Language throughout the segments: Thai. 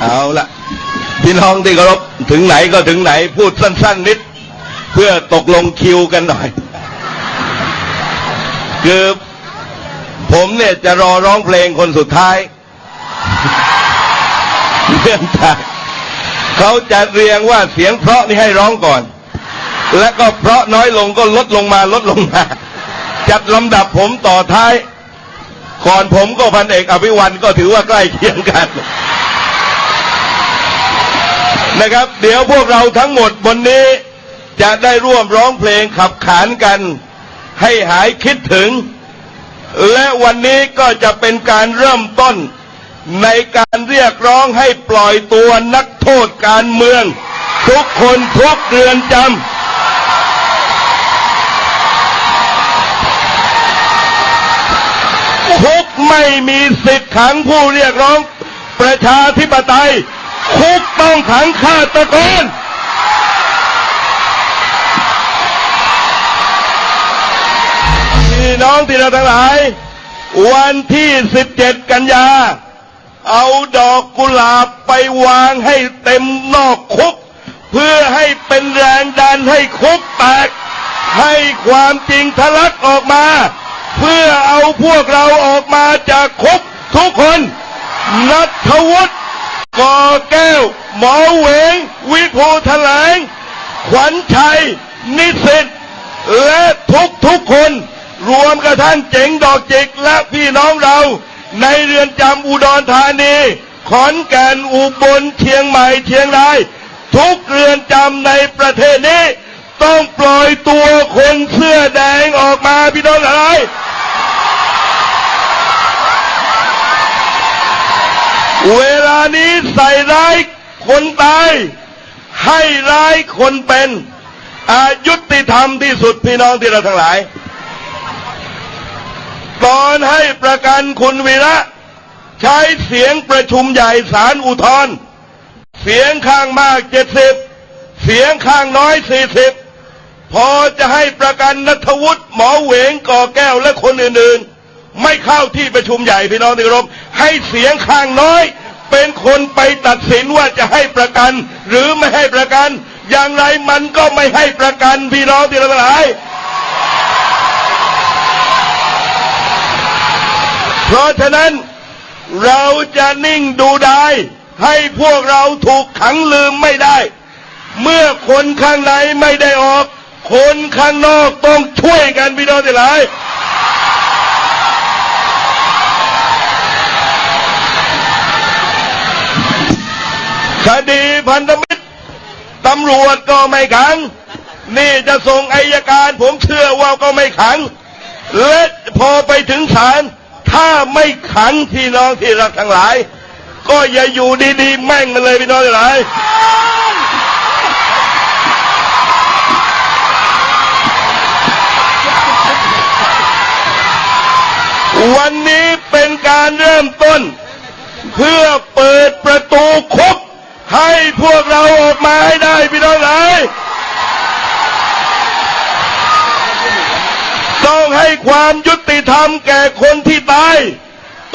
เอาละพี่น้องที่เคารพถึงไหนก็ถึงไหน พูดสั้น ๆ นิด เพื่อตกลงคิวกันหน่อย คือผมเนี่ยจะรอร้องเพลงคนสุดท้ายเนื่องจากเขาจะเรียงว่าเสียงเพราะนี่ให้ร้องก่อน แล้วก็เพราะน้อยลงก็ลดลงมาลดลงมาจัดลำดับผมต่อท้าย ก่อนผมก็พันเอกอภิวันก็ถือว่าใกล้เคียงกัน นะครับ เดี๋ยวพวกเราทั้งหมดบนนี้ จะได้ร่วมร้องเพลงขับขานกัน ให้หายคิดถึง และวันนี้ก็จะเป็นการเริ่มต้น ในการเรียกร้องให้ปล่อยตัวนักโทษการเมือง ทุกคนทุกเรือนจำคุกไม่มีสิทธิ์ขังผู้เรียกร้องประชาธิปไตย คุกต้องขังฆาตกรพี่น้องที่เราทั้งหลาย วันที่ 17 กันยา เอาดอกกุหลาบไปวางให้เต็มนอกคุก เพื่อให้เป็นแรงดันให้คุกแตก ให้ความจริงทะลักออกมา เพื่อเอาพวกเราออกมาจากคุกทุกคนนัทวุฒิ แก้ว หมอเวง วิภูแถลง ขวัญชัย นิสิตและทุกทุกคน รวมกระทั่งเจ๋งดอกจิกและพี่น้องเรา ในเรือนจำอุดรธานี ขอนแก่นอุบลเชียงใหม่เชียงราย ทุกเรือนจำในประเทศนี้ ต้องปล่อยตัวคนเสื้อแดงออกมาพี่น้องอะไร เวลานี้ใส่ร้ายคนตาย ให้ร้ายคนเป็นอายุติธรรมที่สุดพี่น้องที่เราทั้งหลาย ตอนให้ประกันคุณวีระ ใช้เสียงประชุมใหญ่ศาลอุทธรณ์เสียงข้างมากเจ็ดสิบเสียงข้างน้อยสี่สิบพอจะให้ประกันนัทวุฒิหมอเหวงก่อแก้วและคนอื่นๆ ไม่เข้าที่ประชุมใหญ่พี่น้องที่รพให้เสียงข้างน้อย เป็นคนไปตัดสินว่าจะให้ประกัน หรือไม่ให้ประกัน อย่างไรมันก็ไม่ให้ประกันพี่น้องที่ราทั้งหลาย เพราะฉะนั้นเราจะนิ่งดูได้ ให้พวกเราถูกขังลืมไม่ได้ เมื่อคนข้างในไม่ได้ออก คนข้างนอกต้องช่วยกันพี่น้องทั้งหลาย คดีพันธมิตรตำรวจก็ไม่ขัง นี่จะส่งอายการ ผมเชื่อว่าก็ไม่ขัง และพอไปถึงศาลถ้าไม่ขังพี่น้องที่รักทั้งหลาย ก็อย่าอยู่ดีๆ แม่งมันเลยพี่น้องทั้งหลายวันนี้เป็นการเริ่มต้น เพื่อเปิดประตูคุก ให้พวกเราออกมาให้ได้พี่น้องหลายต้องให้ความยุติธรรมแก่คนที่ตาย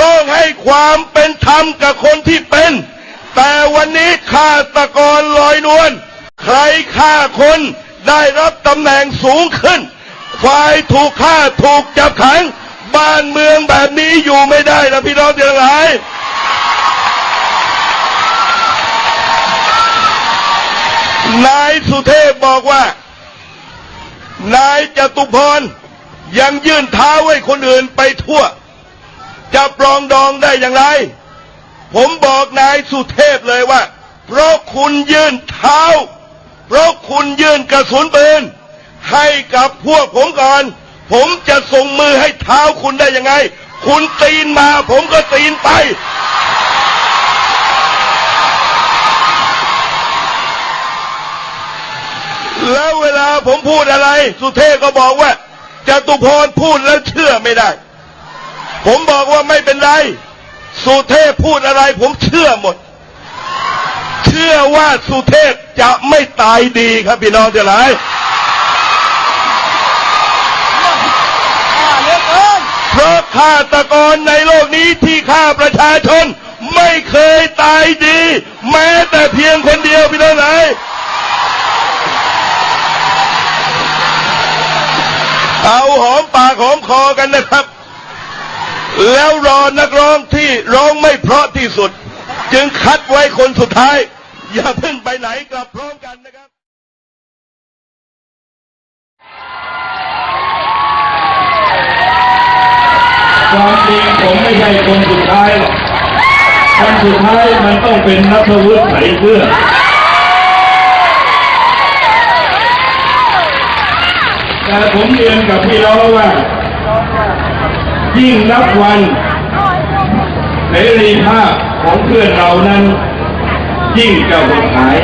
ต้องให้ความเป็นธรรมกับคนที่เป็น แต่วันนี้ฆาตกรลอยนวลใครฆ่าคนได้รับตำแหน่งสูงขึ้น ฝ่ายถูกฆ่าถูกจับขัง บ้านเมืองแบบนี้อยู่ไม่ได้แล้วพี่น้องทั้งหลาย นายสุเทพบอกว่า นายจตุพรยังยื่นเท้าให้คนอื่นไปทั่ว จะปรองดองได้อย่างไร ผมบอกนายสุเทพเลยว่า เพราะคุณยื่นเท้า เพราะคุณยื่นกระสุนปืนให้กับพวกผมก่อน ผมจะส่งมือให้เท้าคุณได้ยังไง คุณตีนมาผมก็ตีนไป แล้วเวลาผมพูดอะไร สุเทพก็บอกว่าจตุพรพูดแล้วเชื่อไม่ได้ ผมบอกว่าไม่เป็นไร สุเทพพูดอะไร ผมเชื่อหมด เชื่อว่าสุเทพจะไม่ตายดีครับพี่น้องทั้งหลายเพราะฆาตกรในโลกนี้ที่ฆ่าประชาชน ไม่เคยตายดี แม้แต่เพียงคนเดียวพี่น้องไหน เอาหอมปากหอมคอกันนะครับ แล้วรอนักร้องที่ร้องไม่เพราะที่สุด จึงคัดไว้คนสุดท้าย อย่าเพิ่งไปไหนกลับพร้อมกันนะครับความจริงผมไม่ใช่คนสุดท้ายหรอกคนสุดท้ายมันต้องเป็นนัทวุฒิใส่เสื้อแต่ ผมเรียนกับพี่น้องว่า ยิ่งนับวันเสรีภาพของเพื่อนเรานั้น ยิ่งจะหดหาย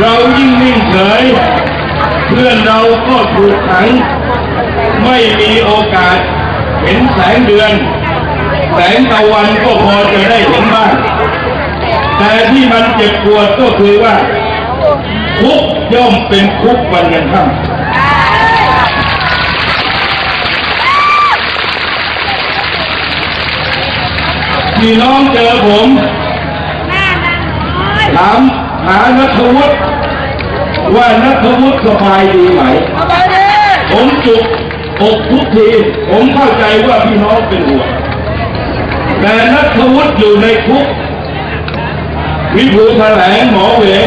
เรายิ่งนิ่งเฉยเพื่อนเราก็ถูกขัง ไม่มีโอกาส เห็นแสงเดือน แสงตะวันก็พอจะได้เห็นบ้างแต่ที่มันเจ็บปวดก็คือว่า คุกย่อมเป็นคุกวันยังค่ำพี่น้องเจอผมถามหานัทวุฒิว่านัทวุฒิสบายดีไหม ผมจุกอกทุกที ผมเข้าใจว่าพี่น้องเป็นห่วงแต่นัทวุฒิอยู่ในคุก วิภูแถลงหมอเหวง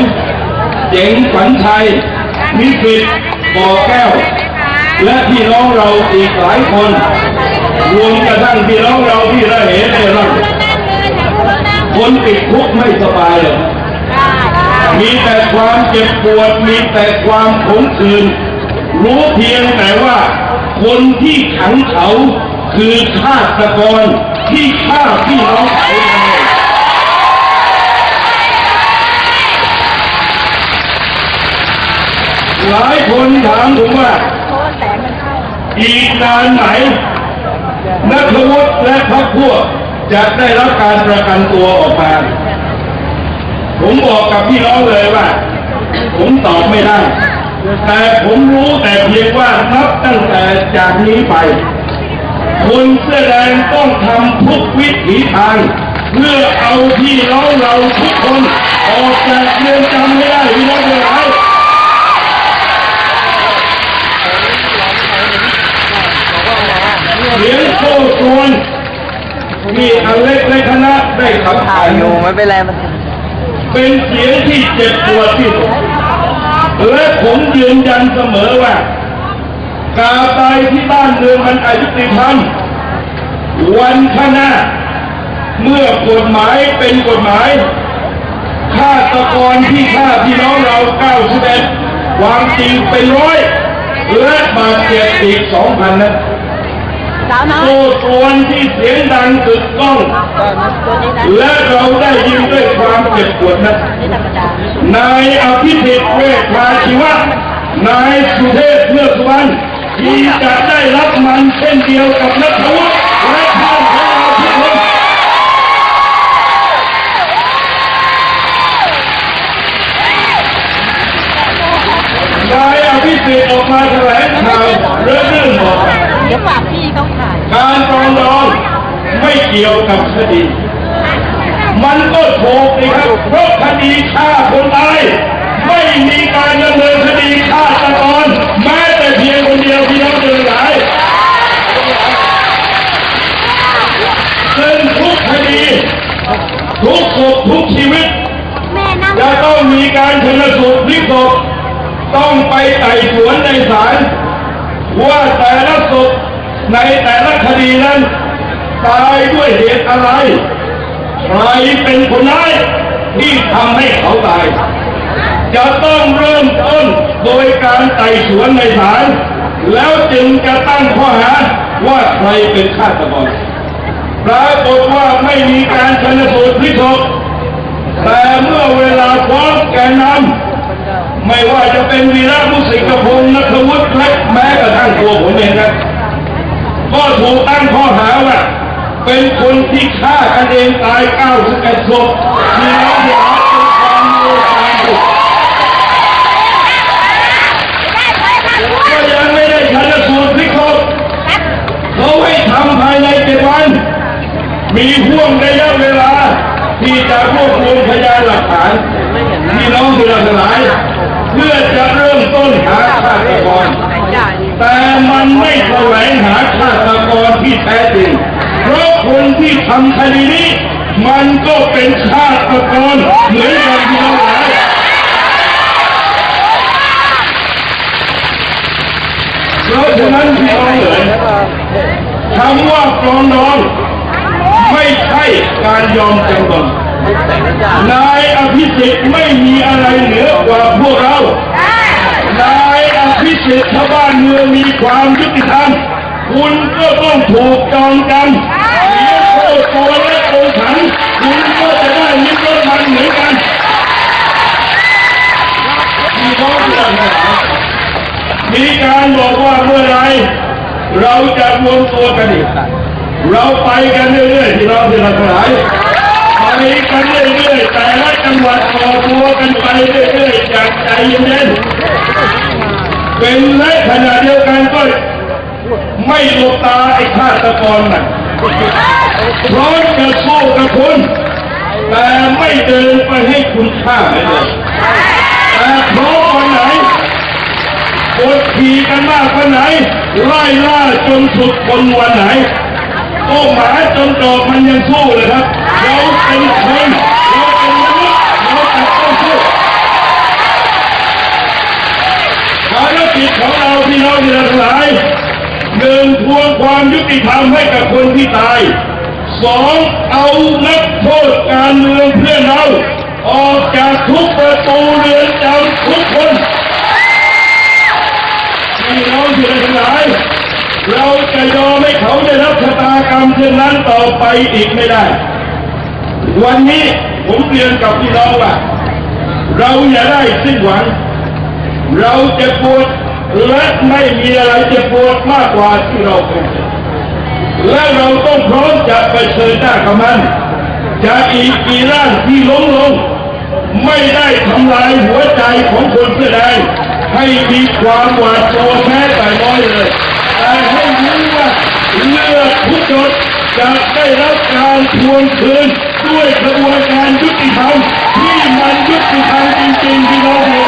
เจ๋งฝันชัยมิสิทธิ์บ่อแก้ว และพี่น้องเราอีกหลายคน รวมกระทั่งพี่น้องเราที่ระเหตุได้รับคนติดคุกไม่สบายเลยมีแต่ความเจ็บปวด มีแต่ความขมขื่นรู้เพียงแต่ว่า คนที่ขังเขาคือฆาตกรที่ฆ่าพี่น้องเขา หลายคนถามผมว่า อีกนานไหน นักวุฒิและพรรคพวกจะได้รับการประกันตัวออกมา ผมบอกกับพี่น้องเลยว่า ผมตอบไม่ได้ แต่ผมรู้แต่เพียงว่านับตั้งแต่จากนี้ไป คนเสื้อแดงต้องทำทุกวิถีทางเพื่อเอาพี่น้องเราทุกคน ออกจากเรือนจำไม่ได้พี่น้องเลยไหมเสียงโซ่ตรวน ที่อเล็กและคณะได้ขับถ่าถ่ายยอยู่ไม่เป็นไรมันเป็นเสียงที่เจ็บปวดที่สุดและผมยืนยันเสมอว่า กาตายที่บ้านเมืองมันอายุติธรรมวันข้างหน้า เมื่อกฎหมายเป็นกฎหมายฆาตกรที่ฆ่าพี่น้องเรา91ความจริงเป็นร้อยและบาดเจ็บอีก2,000นั้น สาวน้อยโซ่ตรวนที่เสียงดังกึกก้องตัวนี้นะและเราได้ยินด้วยความเจ็บปวดนั้นนี่ธรรมดานายอภิสิทธิ์เวชชาชีวะนายสุเทพเพื่อสุวรรณที่จะได้รับมันเช่นเดียวกับนัทวุฒิและท่านของเราทุกคนนายอภิสิทธิ์ออกมาแถลงข่าวเรื่องเรื่องบอ องดองไม่เกี่ยวกับคดี มันก็ถูกนี่ครับเพราะคดีฆ่าคนตายไม่มีการดำเนินคดีฆ่าตะกรแม้แต่เพียงคนเดียวพี่น้องเจอหลายซึ่งทุกคดีทุกศพทุกชีวิตแม่นั่งจะต้องมีการชนสูตรพลิกศพต้องไปไต่สวนในศาลว่าแต่ละศพในแต่ คดีนั้นตายด้วยเหตุอะไร ใครเป็นคนร้ายที่ทำให้เขาตาย จะต้องเริ่มต้นโดยการไต่สวนในศาลแล้วจึงจะตั้งข้อหาว่าใครเป็นฆาตกรปรากฏว่าไม่มีการชนสูตรพลิกศพแต่เมื่อเวลาฟ้องแกนนำไม่ว่าจะเป็นวีระมุสิกพงศ์นัทวุฒิและแม้กระทั่ง ที่ฆ่ากันเองตาย91ศพมีน้องหลานเป็นความเมื่อตายก็ยังไม่ได้ชันสูตรพลิกศพเขาให้ทำภายในเจ็ดวัน มีห่วงระยะเวลา ที่จะรวบรวมพยานหลักฐานมีน้องเรือหลาย เพื่อจะเริ่มต้นหาฆาตกรแต่มันไม่แสวงหาฆาตกรที่แท้จริง เพราะคนที่ทำคดีนี้ มันก็เป็นชาติกรเหมือนกันที่เราหลายเพราะฉะนั้นพี่น้องเอ๋ยคำว่าปรองดองไม่ใช่การยอมจำนนนายอภิสิทธิ์ไม่มีอะไรเหนือกว่าพวกเรา นายอภิสิทธิ์ชาวบ้านเมืองมีความยุติธรรม คุณก็ต้องถูกจองจำเสียโทษตัวและองค์ขันคุณก็จะได้มิตรมันเหมือนกันมีน้อเพื่อมีการบอกว่าเมื่อไรเราจะรวมตัวกันอีกเราไปกันเรื่อยๆที่เราที่เราทั้งหลายไปกันเรื่อยๆแต่ละจังหวัดต่อตัวกันไปเรื่อยๆอย่างใจเย็นๆเป็นและขณะเดียวกันก็ ไม่หลบตาไอ้ฆาตกรน่ะพร้อมจะสู้กับคุณ แต่ไม่เดินไปให้คุณฆ่าเลยแต่เพราะวันไหนกดขี่กันมากวันไหน ไล่ล่าจนสุดคนวันไหนก็หมาจนดอกมันยังสู้เลยครับเราเป็นคนเราเป็นมนุษย์เราจะต้องสู้ภารกิจของเราพี่น้องที่ทั้งหลาย หนึ่งทวงความยุติธรรมให้กับคนที่ตายสองเอานักโทษการเมืองเพื่อนเราออกจากทุกประตูเรือนจำทุกคนพี่น้องที่ทั้งหลาย เราจะยอมให้เขาได้รับชะตากรรมเช่นนั้นต่อไปอีกไม่ได้ วันนี้ผมเรียนกับพี่น้องว่า เราอย่าได้สิ้นหวัง เราจะปวด และไม่มีอะไรจะปวดมากกว่าที่เราเป็นและเราต้องพร้อมจะไปเชิญหน้ากับมันจะอีกกี่ร่างที่ล้มลง ไม่ได้ทำลายหัวใจของคนเสื้อแดงให้มีความหวาดกลัวแม้แต่น้อยเลยแต่ให้รู้ว่าเลือดทุกหยดจะได้รับการทวงคืนด้วยกระบวนการยุติธรรมที่มันยุติธรรมา